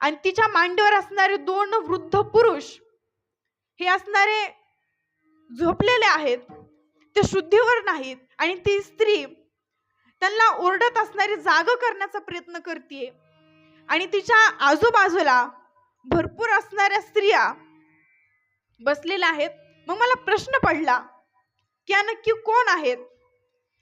आणि तिच्या मांडीवर असणारे दोन वृद्ध पुरुष हे असणारे झोपलेले आहेत ते शुद्धीवर नाहीत आणि ती स्त्री त्यांना ओरडत असणारी जाग करण्याचा प्रयत्न करते आणि तिच्या आजूबाजूला भरपूर असणाऱ्या स्त्रिया बसलेल्या आहेत. मग मला प्रश्न पडला की या नक्की कोण आहेत?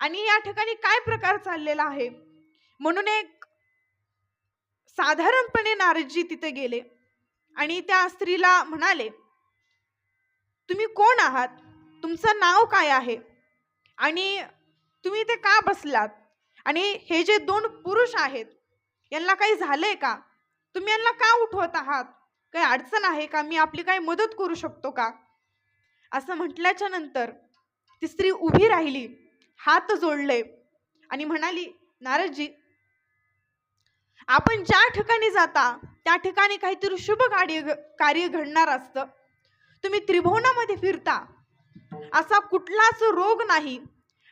आणि या ठिकाणी काय प्रकार चाललेला आहे? म्हणून एक साधारणपणे नारदजी तिथे गेले आणि त्या स्त्रीला म्हणाले तुम्ही कोण आहात? तुमचं नाव काय आहे? आणि तुम्ही ते का बसलात? आणि हे जे दोन पुरुष आहेत यांना काही झालंय का? तुम्ही यांना का उठवत आहात? काही अडचण आहे का? मी आपली काही मदत करू शकतो का? असं म्हटल्याच्या नंतर ती स्त्री उभी राहिली हात जोडले आणि म्हणाली नारदजी आपण ज्या ठिकाणी जाता त्या ठिकाणी काहीतरी शुभ कार्य कार्य घडणार असतं. तुम्ही त्रिभुवनामध्ये फिरता. असा कुठलाच रोग नाही.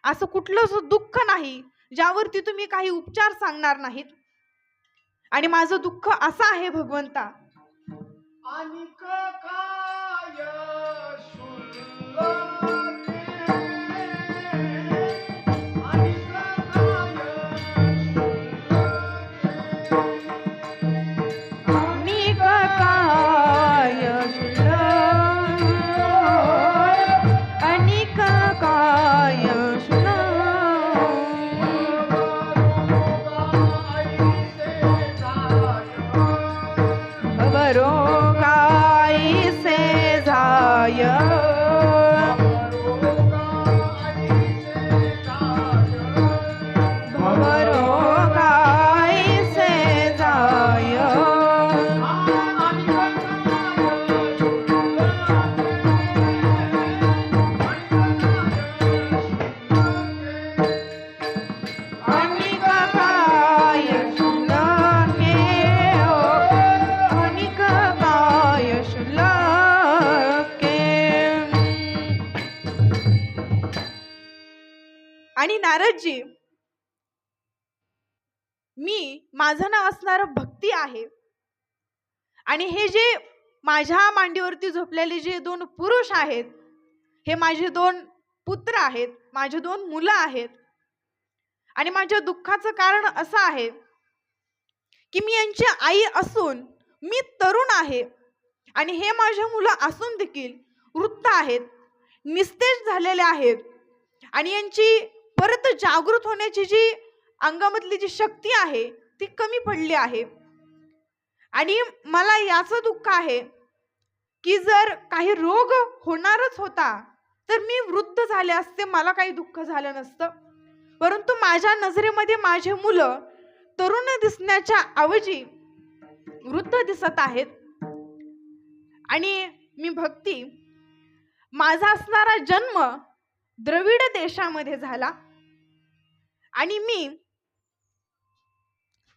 असं कुठलंच दुःख नाही ज्यावरती तुम्ही काही उपचार सांगणार नाहीत. आणि माझं दुःख असं आहे भगवंता. आणि नारदजी मी माझं नाव असणारं भक्ती आहे. आणि हे जे माझ्या मांडीवरती झोपलेले जे दोन पुरुष आहेत हे माझे दोन पुत्र आहेत माझे दोन मुलं आहेत. आणि माझ्या दुःखाचं कारण असं आहे की मी यांची आई असून मी तरुण आहे. आणि हे माझे मुलं असून देखील वृद्ध आहेत निस्तेज झालेले आहेत. आणि यांची परत जागृत होण्याची जी अंगामधली जी शक्ती आहे ती कमी पडली आहे. आणि मला याचं दुःख आहे की जर काही रोग होणारच होता तर मी वृद्ध झाले असते मला काही दुःख झालं नसतं. परंतु माझ्या नजरेमध्ये माझे मुलं तरुण दिसण्याच्या ऐवजी वृद्ध दिसत आहेत. आणि मी भक्ती माझा असणारा जन्म द्रविड देशामध्ये झाला. आणि मी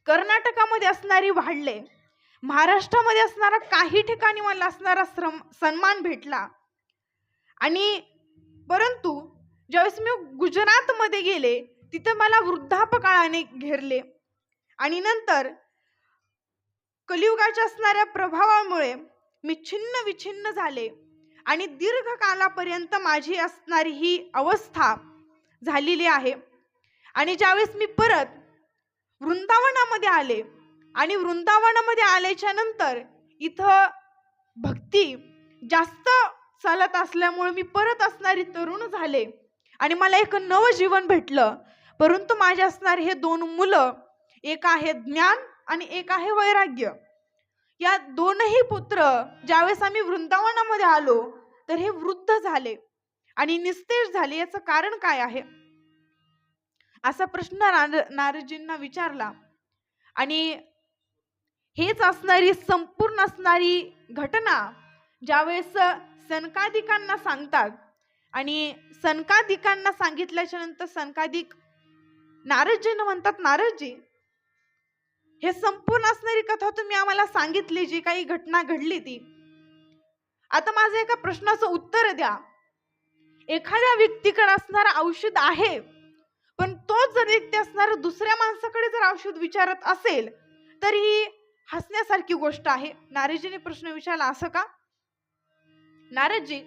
कर्नाटकामध्ये असणारी वाढले महाराष्ट्रामध्ये असणारा काही ठिकाणी मला असणारा श्रम सन्मान भेटला. आणि परंतु ज्यावेळेस मी गुजरातमध्ये गेले तिथं मला वृद्धापकाळाने घेरले. आणि नंतर कलियुगाच्या असणाऱ्या प्रभावामुळे मी छिन्न विछिन्न झाले. आणि दीर्घकालापर्यंत माझी असणारी ही अवस्था झालेली आहे. आणि ज्यावेळेस मी परत वृंदावनामध्ये आले आणि वृंदावनामध्ये आल्याच्यानंतर इथं भक्ती जास्त चालत असल्यामुळे मी परत असणारी तरुण झाले. आणि मला एक नवं जीवन भेटलं. परंतु माझे असणारे हे दोन मुलं एक आहे ज्ञान आणि एक आहे वैराग्य. या दोनही पुत्र ज्यावेळेस आम्ही वृंदावनामध्ये आलो तर हे वृद्ध झाले आणि निस्तेज झाले. याचं कारण काय आहे? असा प्रश्न नार- नारदजींना विचारला. आणि हेच असणारी संपूर्ण असणारी घटना ज्यावेळेस सनकादिकांना सांगतात आणि सनकादिकांना सांगितल्याच्या नंतर सनकादिक नारदजींना म्हणतात नारदजी हे संपूर्ण असणारी कथा तुम्ही आम्हाला सांगितली जी काही घटना घडली ती. आता माझं एका प्रश्नाचं उत्तर द्या. एखाद्या व्यक्तीकडे असणारं औषध आहे पण तोच जर व्यक्ती असणार दुसऱ्या माणसाकडे जर औषध विचारत असेल तर ही हसण्यासारखी गोष्ट आहे. नारदजीने प्रश्न विचारला असं का? नारदजी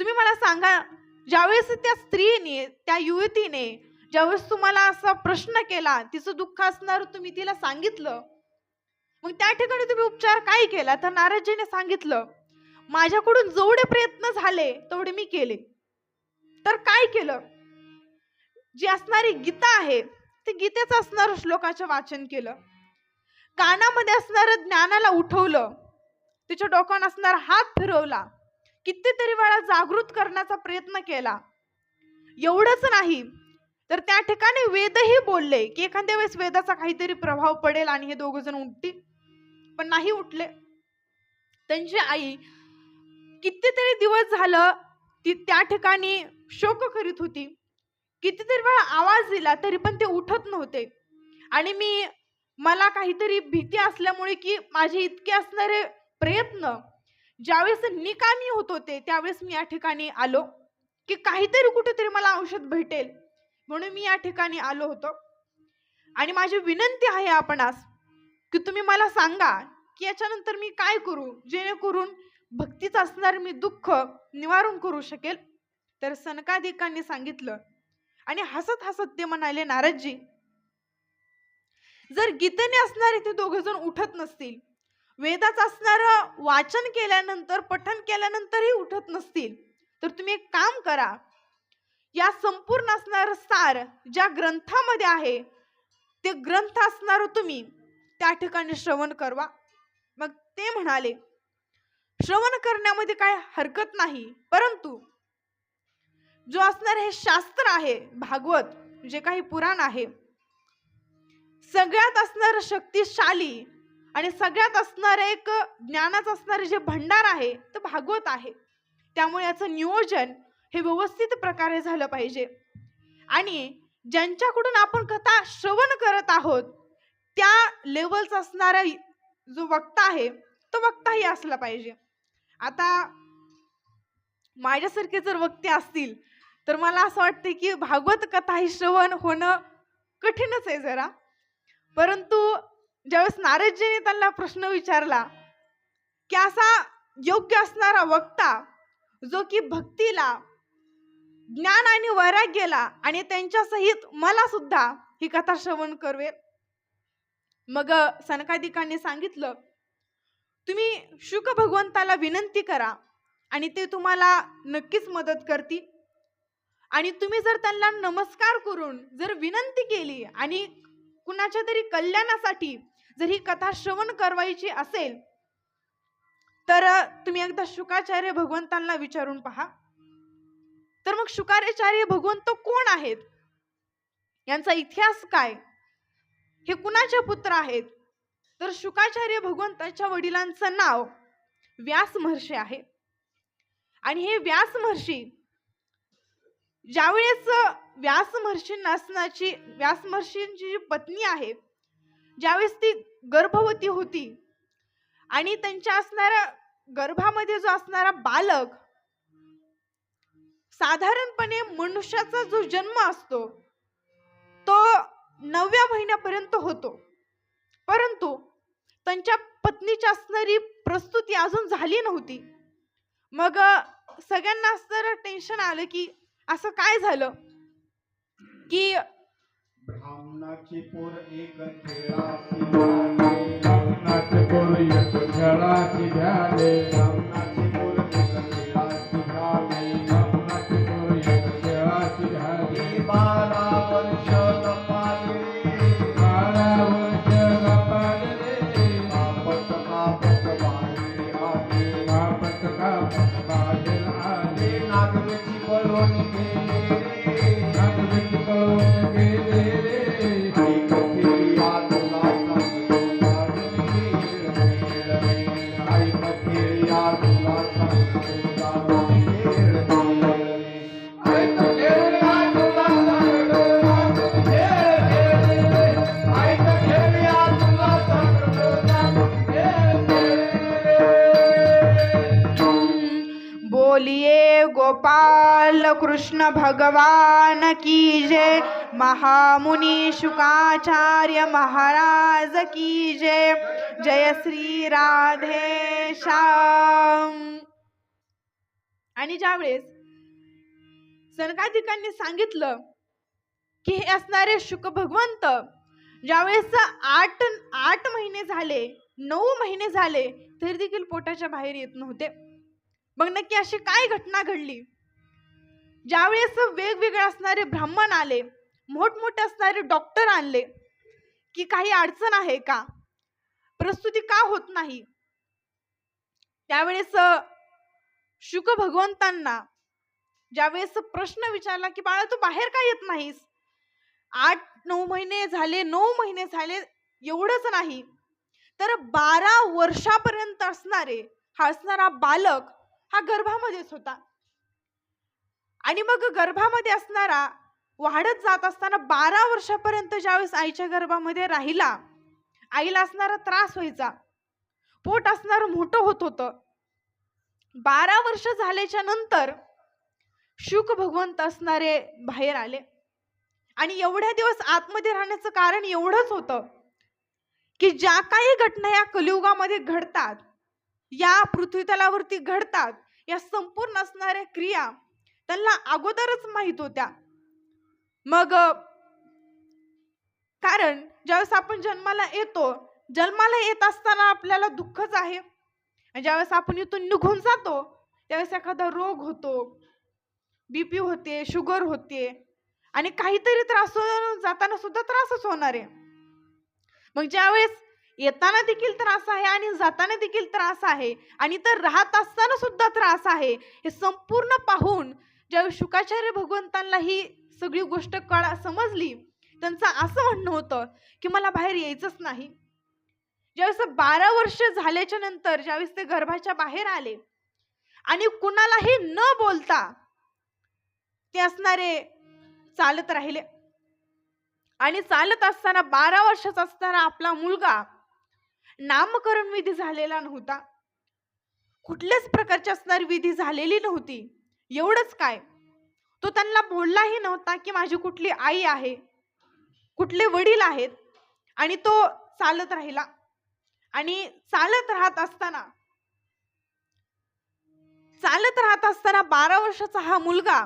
तुम्ही मला सांगा ज्यावेळेस त्या स्त्रीने त्या युवतीने ज्यावेळेस तुम्हाला असा प्रश्न केला तिचं दुःख असणार तुम्ही तिला सांगितलं मग त्या ठिकाणी तुम्ही उपचार काय केला? तर नारदजीने सांगितलं माझ्याकडून जेवढे प्रयत्न झाले तेवढे मी केले. तर काय केलं? जी असणारी गीता आहे ते गीतेचं असणारं श्लोकाचं वाचन केलं. कानामध्ये असणारं ज्ञानाला उठवलं. तिच्या डोक्यात असणारा हात फिरवला. कितीतरी वेळा जागृत करण्याचा प्रयत्न केला. एवढंच नाही तर त्या ठिकाणी वेदही बोलले की एखाद्या वेळेस वेदाचा काहीतरी प्रभाव पडेल आणि हे दोघ जण उठतील. पण नाही उठले. त्यांची आई कितीतरी दिवस झालं ती त्या ठिकाणी शोक करीत होती. कितीतरी वेळा आवाज दिला तरी पण ते उठत नव्हते. आणि मी मला काहीतरी भीती असल्यामुळे की माझे इतके असणारे प्रयत्न ज्यावेळेस निकामी होत होते त्यावेळेस मी या ठिकाणी आलो की काहीतरी कुठेतरी मला औषध भेटेल म्हणून मी या ठिकाणी आलो होतो. आणि माझी विनंती आहे आपणास की तुम्ही मला सांगा की याच्यानंतर मी काय करू? जेणेकरून भक्तीच असणार मी दुःख निवारण करू शकेल. तर सनकादिकांनी सांगितलं आणि हसत हसत ते म्हणाले नारदजी जर गीतेने असणारे ते दोघे जण उठत नसतील वेदाचं असणारं वाचन केल्यानंतर पठन केल्यानंतरही उठत नसतील तर तुम्ही एक काम करा. या संपूर्ण असणारं सार ज्या ग्रंथामध्ये आहे ते ग्रंथ असणार तुम्ही त्या ठिकाणी श्रवण करवा. मग ते म्हणाले श्रवण करण्यामध्ये काय हरकत नाही परंतु जो असणार हे शास्त्र आहे भागवत जे काही पुराण आहे. सगळ्यात असणार शक्तिशाली आणि सगळ्यात असणार एक ज्ञानाचं असणारे जे भंडार आहे ते भागवत आहे. त्यामुळे याचं नियोजन हे व्यवस्थित प्रकारे झालं पाहिजे. आणि ज्यांच्याकडून आपण कथा श्रवण करत आहोत त्या लेवलचा असणारा जो वक्ता आहे तो वक्ताही असला पाहिजे. आता माझ्यासारखे जर वक्ते असतील तर मला असं वाटते की भागवत कथा ही श्रवण होणं कठीणच आहे जरा. परंतु ज्यावेळेस नारदजीने त्यांना प्रश्न विचारला की असा योग्य असणारा वक्ता जो की भक्तीला ज्ञान आणि वैराग्याला आणि त्यांच्या सहित मला सुद्धा ही कथा श्रवण करवे मग सनकादिकांनी सांगितलं तुम्ही शुक भगवंताला विनंती करा आणि ते तुम्हाला नक्कीच मदत करतील. आणि तुम्ही जर त्यांना नमस्कार करून जर विनंती केली आणि कुणाच्या तरी कल्याणासाठी जर ही कथा श्रवण करवायची असेल तर तुम्ही एकदा शुकाचार्य भगवंतांना विचारून पहा. तर मग शुकाचार्य भगवंत कोण आहेत? यांचा इतिहास काय? हे कुणाचे पुत्र आहेत? तर शुकाचार्य भगवंताच्या वडिलांचं नाव व्यास महर्षी आहे. आणि हे व्यास महर्षी ज्यावेळेस व्यास महर्षी असण्याची व्यास महर्षींची जी पत्नी आहे ज्यावेळेस ती गर्भवती होती आणि त्यांच्या असणाऱ्या गर्भामध्ये जो असणारा बालक साधारणपणे मनुष्याचा जो जन्म असतो तो नवव्या महिन्यापर्यंत होतो. परंतु त्यांच्या पत्नीची असणारी प्रस्तुती अजून झाली नव्हती. मग सगळ्यांना असणारं टेन्शन आलं की असं काय झालं? की ब्राह्मणाची पोर एक एक खेळाची झाले बालकृष्ण कृष्ण भगवान की जय। महामुनी शुकाचार्य महाराज की जय। जय श्री राधे श्याम। आणि ज्यावेळेस सनकाधिकांनी सांगितलं की हे असणारे शुक भगवंत ज्यावेळेस आठ आठ महिने झाले नऊ महिने झाले तरी देखील पोटाच्या बाहेर येत नव्हते. मग नक्की अशी काय घटना घडली? ज्यावेळेस वेगवेगळे असणारे ब्राह्मण आले मोठमोठे असणारे डॉक्टर आणले की काही अडचण आहे का? प्रस्तुती का होत नाही? त्यावेळेस शुक भगवंतांना ज्यावेळेस प्रश्न विचारला की बाळा तू बाहेर का येत नाहीस? आठ नऊ महिने झाले नऊ महिने झाले एवढंच नाही. तर बारा वर्षापर्यंत असणारे हा असणारा बालक हा गर्भामध्येच होता. आणि मग गर्भामध्ये असणारा वाढत जात असताना बारा वर्षापर्यंत ज्यावेळेस आईच्या गर्भामध्ये राहिला आईला असणारा त्रास व्हायचा. पोट असणारं मोठं होत होतं. बारा वर्ष झाल्याच्यानंतर शुक भगवंत असणारे बाहेर आले. आणि एवढ्या दिवस आतमध्ये राहण्याचं कारण एवढंच होतं की ज्या काही घटना या कलियुगामध्ये घडतात या पृथ्वीतलावरती घडतात या संपूर्ण असणाऱ्या क्रिया त्यांना अगोदरच माहीत होत्या. मग कारण ज्यावेळेस आपण जन्माला येतो जन्माला येत असताना आपल्याला दुःखच आहे. ज्यावेळेस आपण इथून निघून जातो त्यावेळेस एखादा रोग होतो बीपी होते शुगर होते आणि काहीतरी त्रास जाताना सुद्धा त्रासच होणार आहे. मग ज्यावेळेस येताना देखील त्रास आहे आणि जाताना देखील त्रास आहे आणि तर राहत असताना सुद्धा त्रास आहे हे संपूर्ण पाहून ज्यावेळी शुकाचार्य भगवंतांना ही सगळी गोष्ट कळा समजली त्यांचं असं म्हणणं होतं की मला बाहेर यायचंच नाही. ज्यावेळेस बारा वर्ष झाल्याच्यानंतर ज्यावेळेस ते गर्भाच्या बाहेर आले आणि कुणालाही न बोलता ते असणारे चालत राहिले. आणि चालत असताना बारा वर्षाचा असताना आपला मुलगा नामकरण विधी झालेला नव्हता. कुठल्याच प्रकारची असणारी विधी झालेली नव्हती. एवढंच काय? तो त्यांना बोललाही नव्हता की माझी कुठली आई आहे कुठले वडील आहेत आणि तो चालत राहिला. आणि चालत राहत असताना चालत राहत असताना बारा वर्षाचा हा मुलगा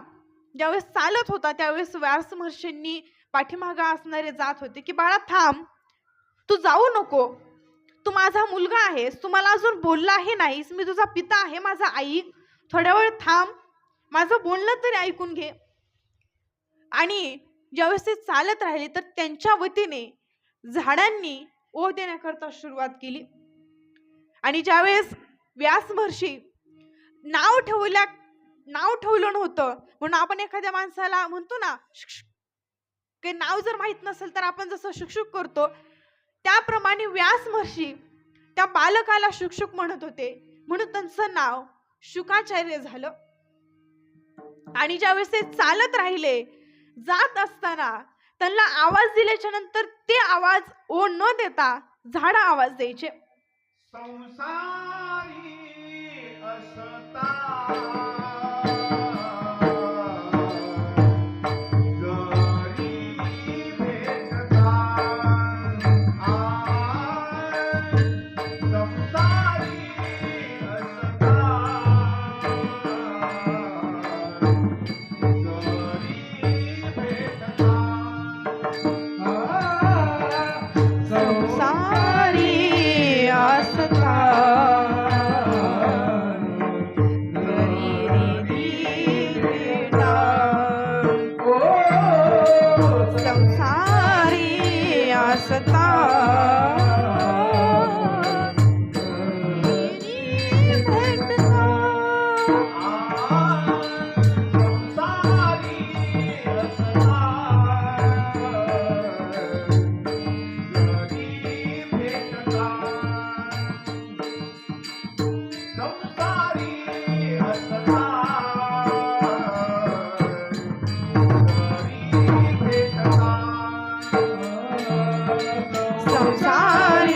ज्यावेळेस चालत होता त्यावेळेस व्यास महर्षींनी पाठीमागा असणारे जात होते की बाळा थांब. तू जाऊ नको. तू माझा मुलगा आहेस. तू मला अजून बोललाही नाहीस. मी तुझा पिता आहे. माझा आई. थोड्या वेळ थांब. माझं बोलणं तरी ऐकून घे. आणि ज्यावेळेस ते चालत राहिले तर त्यांच्या वतीने झाडांनी ओ देण्याकरता सुरुवात केली. आणि ज्यावेळेस व्यास महर्षी नाव ठेवल्या नाव ठेवलं नव्हतं म्हणून आपण एखाद्या माणसाला म्हणतो ना काही नाव जर माहीत नसेल तर आपण जसं शुकशुक करतो त्याप्रमाणे व्यास महर्षी त्या बालकाला शुकशुक म्हणत होते. म्हणून त्यांचं नाव शुकाचार्य झालं. आणि ज्यावेळेस ते चालत राहिले जात असताना त्यांना आवाज दिल्याच्या नंतर ते आवाज ओ न देता झाड आवाज द्यायचे. संसारी असता.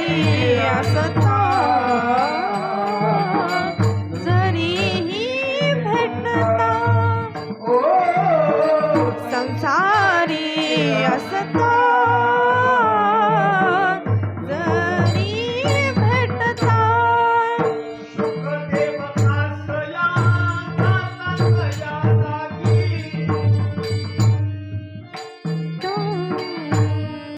Yeah,